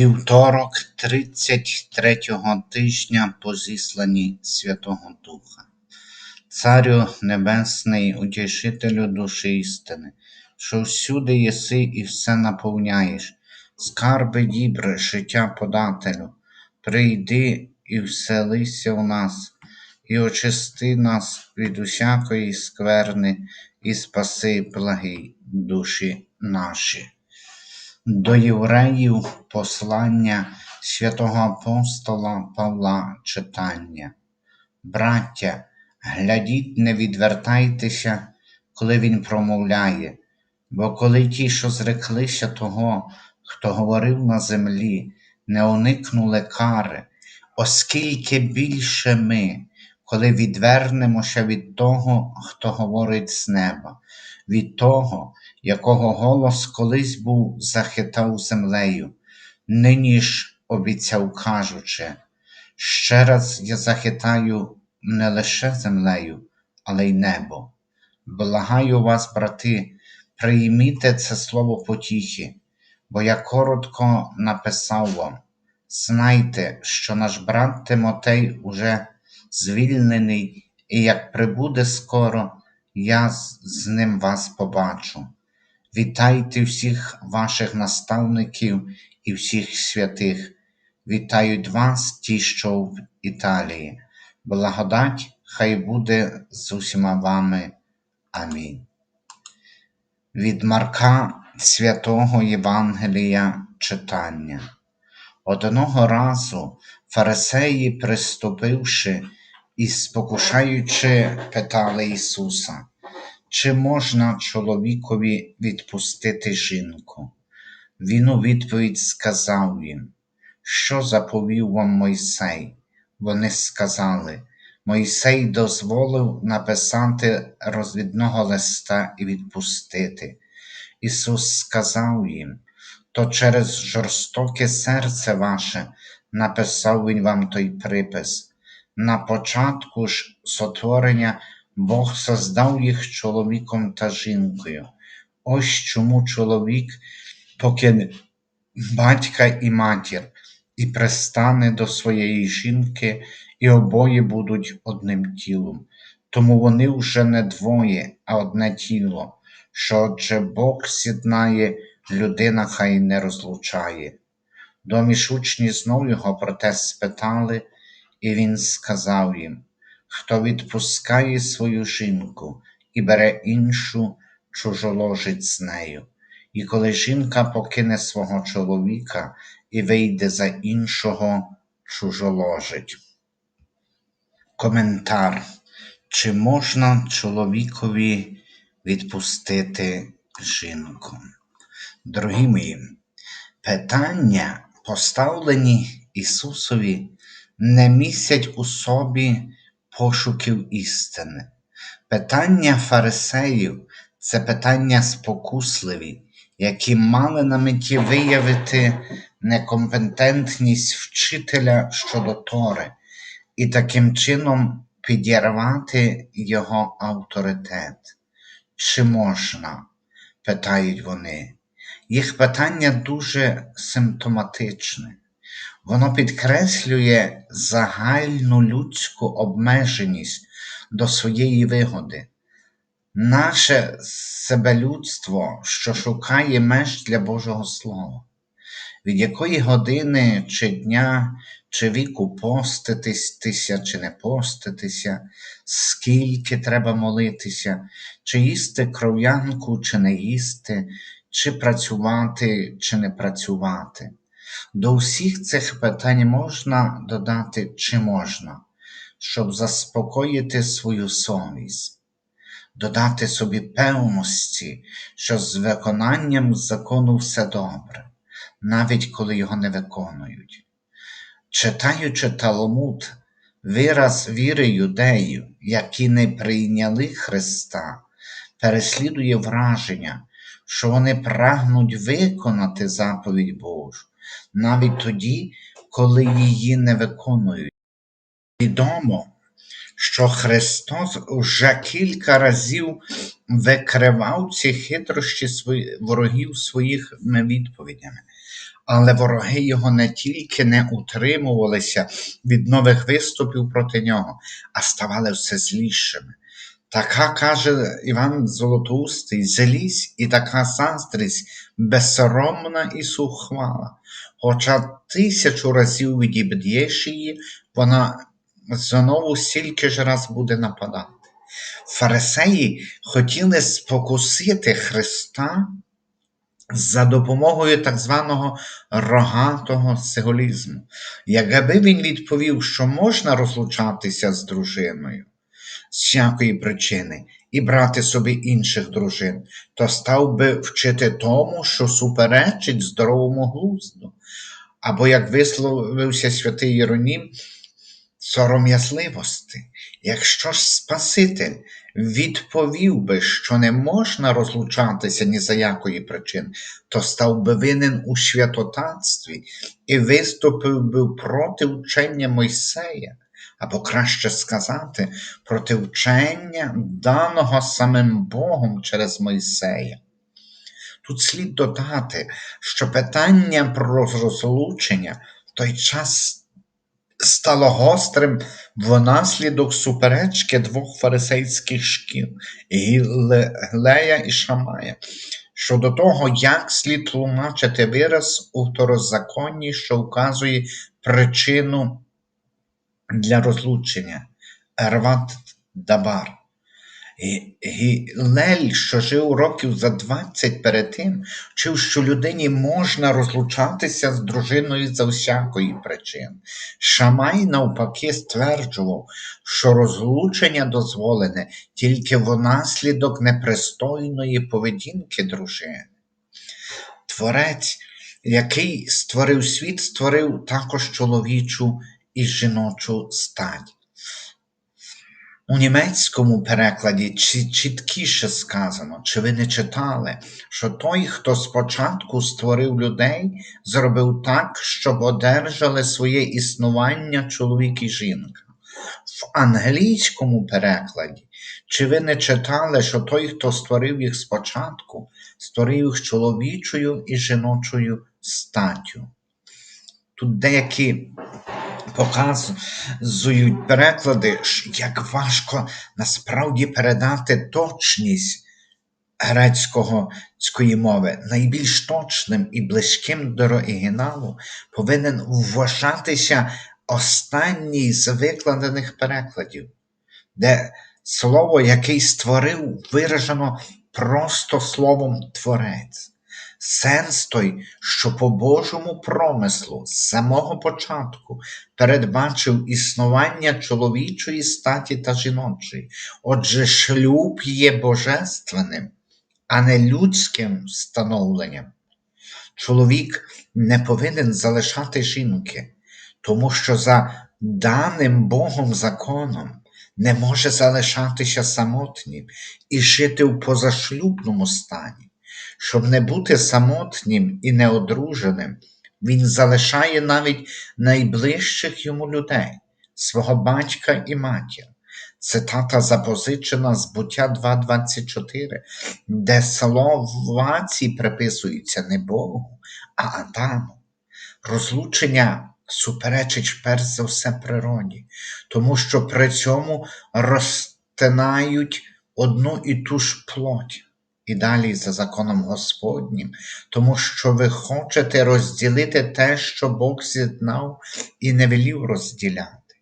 Вівторок 33-го тижня по зісланні Святого Духа. Царю Небесний, утішителю душі істини, що всюди єси і все наповняєш, скарби дібре, життя подателю, прийди і вселися в нас, і очисти нас від усякої скверни, і спаси благі душі наші. До євреїв послання святого апостола Павла читання. Браття, глядіть, не відвертайтеся, коли він промовляє, бо коли ті, що зреклися того, хто говорив на землі, не уникнули кари, оскільки більше ми, коли відвернемося від того, хто говорить з неба, від того, якого голос колись був захитав землею, нині ж обіцяв кажучи, ще раз я захитаю не лише землею, але й небо. Благаю вас, брати, прийміте це слово потіхи, бо я коротко написав вам. Знайте, що наш брат Тимотей уже звільнений, і як прибуде скоро, я з, ним вас побачу. Вітайте всіх ваших наставників і всіх святих. Вітають вас, ті, що в Італії. Благодать хай буде з усіма вами. Амінь. Від Марка Святого Євангелія читання. Одного разу фарисеї, приступивши і спокушаючи, питали Ісуса, чи можна чоловікові відпустити жінку? Він у відповідь сказав їм, що заповів вам Мойсей? Вони сказали, Мойсей дозволив написати розвідного листа і відпустити. Ісус сказав їм, то через жорстоке серце ваше написав Він вам той припис. На початку ж сотворення Бог создав їх чоловіком та жінкою. Ось чому чоловік покине батька і матір, і пристане до своєї жінки, і обоє будуть одним тілом. Тому вони вже не двоє, а одне тіло, що отже Бог з'єднає, людина хай не розлучає. Доміж учні знов його про те спитали, і він сказав їм хто відпускає свою жінку і бере іншу, чужоложить з нею. І коли жінка покине свого чоловіка і вийде за іншого, чужоложить. Коментар. Чи можна чоловікові відпустити жінку? Дорогі мої, питання, поставлені Ісусові, не містять у собі пошуків істини. Питання фарисеїв це питання спокусливі, які мали на меті виявити некомпетентність вчителя щодо Тори і таким чином підірвати його авторитет. Чи можна? питають вони. Їх питання дуже симптоматичне. Воно підкреслює загальну людську обмеженість до своєї вигоди, наше себелюдство, що шукає меж для Божого Слова, від якої години чи дня, чи віку поститися, чи не поститися, скільки треба молитися, чи їсти кров'янку, чи не їсти, чи працювати, чи не працювати. До всіх цих питань можна додати чи можна, щоб заспокоїти свою совість, додати собі певності, що з виконанням закону все добре, навіть коли його не виконують. Читаючи Талмуд, вираз віри юдеїв, які не прийняли Христа, переслідує враження, що вони прагнуть виконати заповідь Божу навіть тоді, коли її не виконують. Відомо, що Христос вже кілька разів викривав ці хитрощі ворогів своїми відповідями, Але вороги його не тільки не утримувалися від нових виступів проти нього, а ставали все злішими. Така каже Іван Золотоустий, злість і така заздрість безсоромна і сухвала. Хоча тисячу разів відіб'єш її, вона знову стільки ж раз буде нападати. Фарисеї хотіли спокусити Христа за допомогою так званого рогатого символізму. Якби він відповів, що можна розлучатися з дружиною з всякої причини і брати собі інших дружин, то став би вчити тому, що суперечить здоровому глузду. Або, як висловився святий Єронім, сором'язливості. Якщо ж Спаситель відповів би, що не можна розлучатися ні за якої причини, то став би винен у святотатстві і виступив би проти вчення Мойсея, або краще сказати, проти вчення, даного самим Богом через Мойсея. Тут слід додати, що питання про розлучення в той час стало гострим внаслідок суперечки двох фарисейських шкіл Гілея і Шамая. Щодо того, як слід тлумачити вираз у второзаконні, що вказує причину для розлучення Ерват Дабар. Гілель, що жив років за 20 перед тим, вчив, що людині можна розлучатися з дружиною за всякої причини. Шамай, навпаки, стверджував, що розлучення дозволене тільки внаслідок непристойної поведінки дружини. Творець, який створив світ, створив також чоловічу і жіночу стать. У німецькому перекладі чіткіше сказано, чи ви не читали, що той, хто спочатку створив людей, зробив так, щоб одержали своє існування чоловік і жінка. В англійському перекладі, чи ви не читали, що той, хто створив їх спочатку, створив їх чоловічою і жіночою статтю? Тут деякі показують переклади, як важко насправді передати точність грецької мови. Найбільш точним і близьким до оригіналу повинен вважатися останній з викладених перекладів, де слово, який створив, виражено просто словом творець. Сенс той, що по Божому промислу з самого початку передбачив існування чоловічої статі та жіночої, отже, шлюб є божественним, а не людським встановленням. Чоловік не повинен залишати жінки, тому що за даним Богом законом не може залишатися самотнім і жити в позашлюбному стані. Щоб не бути самотнім і неодруженим, він залишає навіть найближчих йому людей, свого батька і матір. Цитата запозичена з буття 2.24, де слова ці приписуються не Богу, а Адаму. Розлучення суперечить перш за все природі, тому що при цьому розтинають одну і ту ж плоть і далі за законом Господнім, тому що ви хочете розділити те, що Бог з'єднав і не велів розділяти.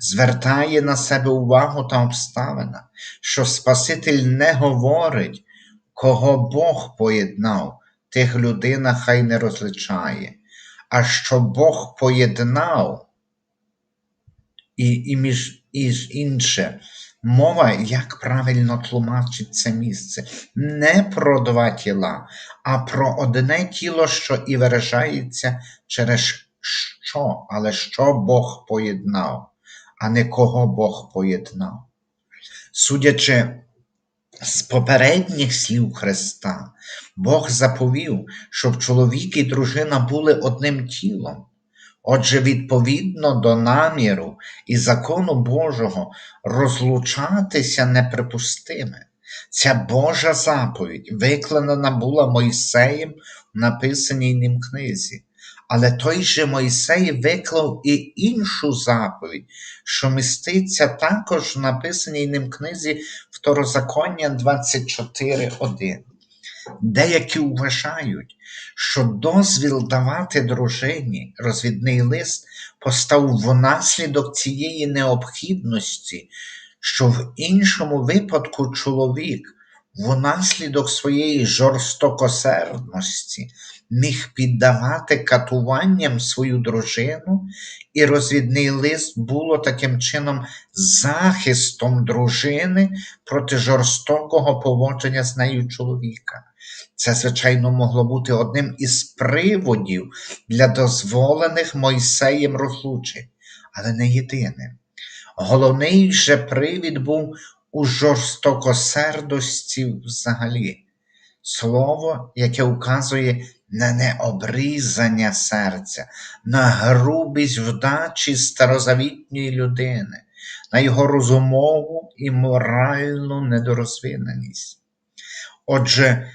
Звертає на себе увагу та обставина, що Спаситель не говорить, кого Бог поєднав, тих людина хай не розличає, а що Бог поєднав і, і між і інше Мова, як правильно тлумачить це місце, не про два тіла, а про одне тіло, що і виражається через що, але що Бог поєднав, а не кого Бог поєднав. Судячи з попередніх слів Христа, Бог заповів, щоб чоловік і дружина були одним тілом. Отже, відповідно до наміру і закону Божого розлучатися неприпустиме. Ця Божа заповідь викладена була Мойсеєм в написаній ним книзі. Але той же Мойсей виклав і іншу заповідь, що міститься також в написаній ним книзі Второзаконня 24.1. Деякі вважають, що дозвіл давати дружині розвідний лист постав внаслідок цієї необхідності, що в іншому випадку чоловік внаслідок своєї жорстокосердності міг піддавати катуванням свою дружину, і розвідний лист було таким чином захистом дружини проти жорстокого поводження з нею чоловіка. Це, звичайно, могло бути одним із приводів для дозволених Мойсеєм розлучень, але не єдиним. Головний же привід був у жорстокосердості взагалі. Слово, яке вказує на необрізання серця, на грубість вдачі старозавітньої людини, на його розумову і моральну недорозвиненість. Отже,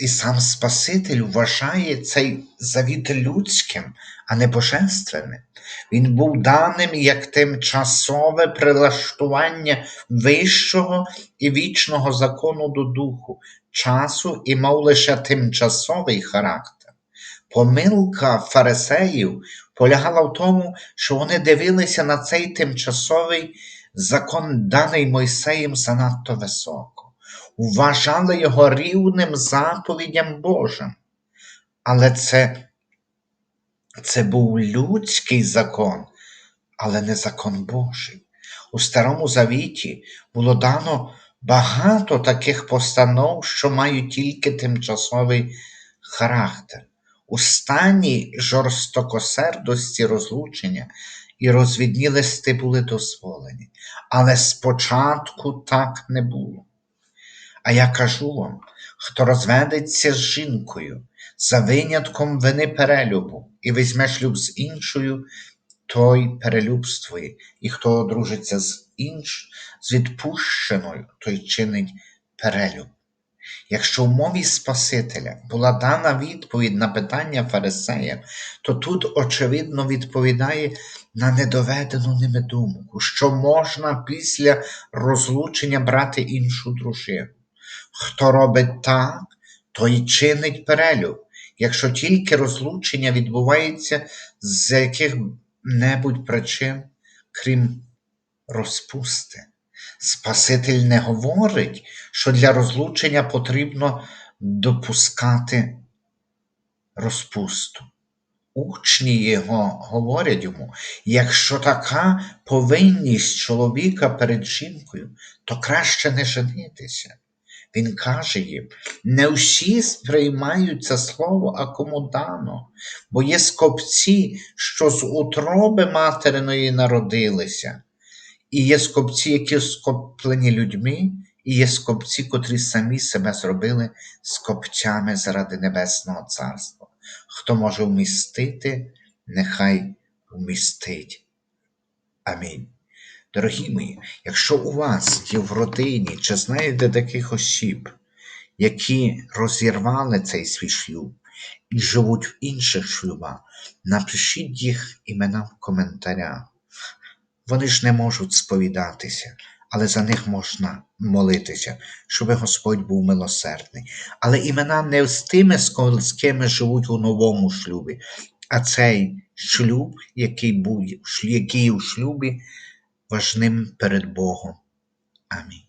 і сам Спаситель вважає цей завіт людським, а не божественним. Він був даним як тимчасове прилаштування вищого і вічного закону до духу, часу і мав лише тимчасовий характер. Помилка фарисеїв полягала в тому, що вони дивилися на цей тимчасовий закон, даний Мойсеєм занадто високо, вважали його рівним заповідям Божим. Але це, це був людський закон, але не закон Божий. У Старому Завіті було дано багато таких постанов, що мають тільки тимчасовий характер. У стані жорстокосердості розлучення і розвідні листи були дозволені, але спочатку так не було. А я кажу вам, хто розведеться з жінкою за винятком вини перелюбу і візьме шлюб з іншою, той перелюбствує, і хто одружиться з інш, з відпущеною, той чинить перелюб. Якщо в мові Спасителя була дана відповідь на питання Фарисея, то тут, очевидно, відповідає на недоведену ними думку, що можна після розлучення брати іншу дружину. Хто робить так, той чинить перелюб, якщо тільки розлучення відбувається з яких-небудь причин, крім розпусти. Спаситель не говорить, що для розлучення потрібно допускати розпусту. Учні його говорять йому, якщо така повинність чоловіка перед жінкою, то краще не женитися. Він каже їм, не всі сприймають це слово, а кому дано, бо є скопці, що з утроби материної народилися, і є скопці, які скоплені людьми, і є скопці, котрі самі себе зробили скопцями заради Небесного Царства. Хто може вмістити, нехай вмістить. Амінь. Дорогі мої, якщо у вас є в родині, чи знаєте таких осіб, які розірвали цей свій шлюб і живуть в інших шлюбах, напишіть їх імена в коментарях. Вони ж не можуть сповідатися, але за них можна молитися, щоб Господь був милосердний. Але імена не з тими, з ким живуть у новому шлюбі, а цей шлюб, який був який у шлюбі важним перед Богом. Амінь.